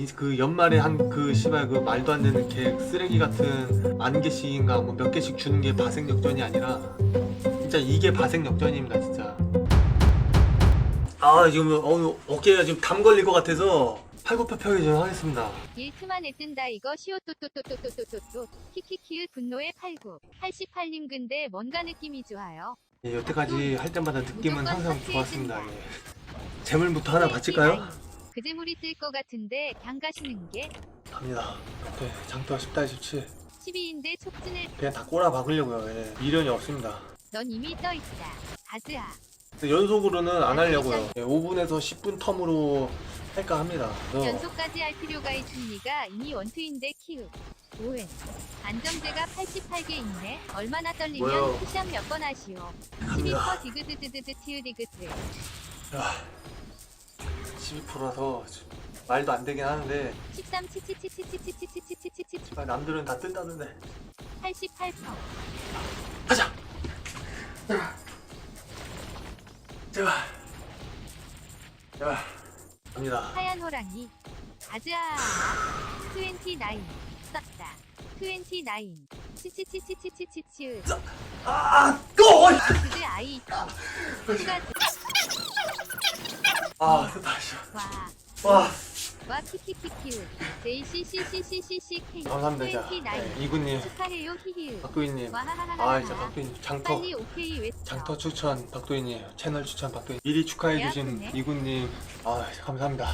이그 연말에 한그 씨발 그 말도 안 되는 개 쓰레기 같은 만 개씩인가 뭐 몇 개씩 주는 게 바색 역전이 아니라 진짜 이게 바색 역전입니다 진짜. 아 지금 어, 어깨가 지금 담 걸릴 것 같아서 팔굽혀펴기 좀 하겠습니다. 일트만에 뜬다 이거 시오 또또또또또또또또 키키키을 분노의 팔굽 88님 근데 뭔가 느낌이 좋아요 예, 여태까지 할 때마다 느낌은 무조건 항상 좋았습니다. 예. 재물부터 하나 바칠까요? 그 재물이 뜰 것 같은데 강 가시는 게 갑니다. 네, 장터 10달 17. 12인데 촉진을 그냥 다 꼬라 박으려고요. 예. 미련이 없습니다. 넌 이미 떠 있다 근데 연속으로는 안 하려고요. 예, 5분에서 10분 텀으로 할까 합니다. 그래서 연속까지 할 필요가 있습니까 이미 원투인데 키읔 오웬 안정제가 88개 있네 얼마나 떨리면? 푸시업 몇번 하시오 갑니다. 12% 디그드드드드 티으디그드 야, 12%라서 말도 안 되긴 하는데 13 치치치치치치치치치치치치 아, 남들은 다 뜬다는데 88% 가자. 제발. 제발. 갑니다. 하얀 호랑이 가즈아 29 썼다 29 치치치치치치치치 아, 또! 그드 아이 추가 아, 됐다. 씨. 와. 와, 와 키키키키 JCCCCCK 감사합니다. 29 네, 이구님, 축하해요 히히 박도희님. 아, 진짜 박도희님. 장터. 빨리 오케이 외쳐 장터 추천 박도희님. 채널 추천 박도희 미리 축하해주신. 이구님. 아 감사합니다